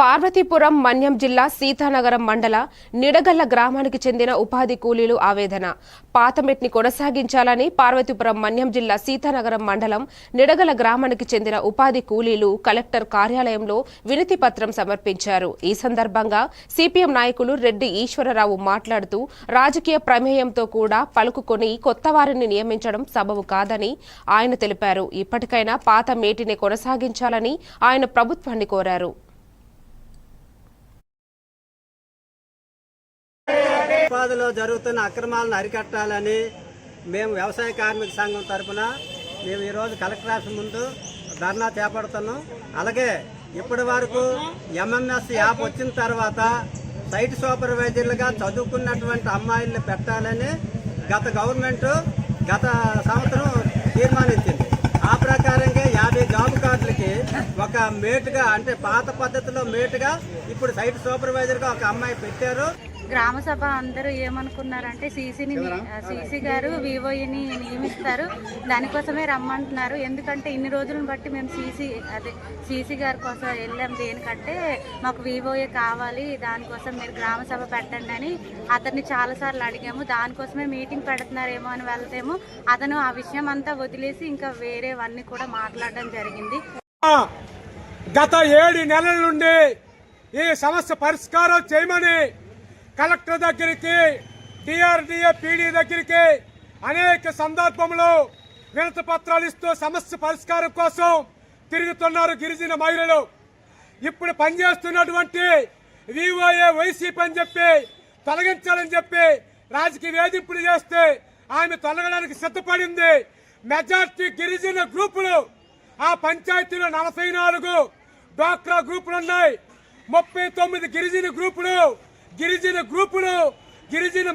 పార్వతీపురం మన్యం జిల్లా సీతానగరం మండల నిడగల్ల గ్రామానికి చెందిన ఉపాధి కూలీలు ఆవేదన. పాతమెట్ని కొనసాగించాలని పార్వతీపురం మన్యం జిల్లా సీతానగరం మండలం నిడగల గ్రామానికి చెందిన ఉపాధి కూలీలు కలెక్టర్ కార్యాలయంలో వినతి పత్రం సమర్పించారు. ఈ సందర్భంగా సిపిఎం నాయకులు రెడ్డి ఈశ్వరరావు మాట్లాడుతూ రాజకీయ ప్రమేయంతో కూడా పలుకుకొని కొత్త వారిని నియమించడం సబబు కాదని ఆయన తెలిపారు. ఇప్పటికైనా పాత మేటిని కొనసాగించాలని ఆయన ప్రభుత్వాన్ని కోరారు. ఉపాధిలో జరుగుతున్న అక్రమాలను అరికట్టాలని మేము వ్యవసాయ కార్మిక సంఘం తరపున మేము ఈరోజు కలెక్టర్ ఆఫీస్ ముందు ధర్నా చేపడుతున్నాం. అలాగే ఇప్పటి వరకు ఎంఎంఎస్ యాప్ వచ్చిన తర్వాత సైట్ సూపర్వైజర్లుగా చదువుకున్నటువంటి అమ్మాయిల్ని పెట్టాలని గత గవర్నమెంట్ గత ఒక మేటుగా అంటే పాత పద్ధతిలో మేటుగా ఇప్పుడు సైట్ సూపర్వైజర్గా ఒక అమ్మాయి పెట్టారు. గ్రామ సభ అందరూ ఏమనుకున్నారంటే సీసీని సీసీ గారు వివోని నియమిస్తారు. దానికోసమే రమ్మంటున్నారు. ఎందుకంటే ఇన్ని రోజులను బట్టి మేము సీసీ అదే సీసీ గారి కోసం వెళ్ళాం. దేనికంటే మాకు వివోఏ కావాలి దానికోసం మీరు గ్రామ సభ పెట్టండి అని అతన్ని చాలాసార్లు అడిగాము. దానికోసమే మీటింగ్ పెడుతున్నారేమో అని వెళ్తేమో అతను ఆ విషయం అంతా వదిలేసి ఇంకా వేరేవన్నీ కూడా మాట్లాడడం జరిగింది. గత ఏడు నెలల నుండి ఈ సమస్య పరిష్కారం చేయమని కలెక్టర్ దగ్గరికి టీఆర్డీఏ పీడీ దగ్గరికి అనేక సందర్భంలో వినతి పత్రాలు ఇస్తూ సమస్య పరిష్కారం కోసం తిరుగుతున్నారు గిరిజన మహిళలు. ఇప్పుడు పనిచేస్తున్నటువంటి వివోఏ వైసీపీ అని చెప్పి తొలగించాలని చెప్పి రాజకీయ వేధింపులు చేస్తే ఆమె తొలగడానికి సిద్ధపడింది. మెజార్టీ గిరిజన గ్రూపులు ఆ పంచాయతీలో నలభై నాలుగు డ్వాక్రా గ్రూపులు ఉన్నాయి. ముప్పై తొమ్మిది గిరిజన గ్రూపులు. గిరిజన గ్రూపులు. గిరిజన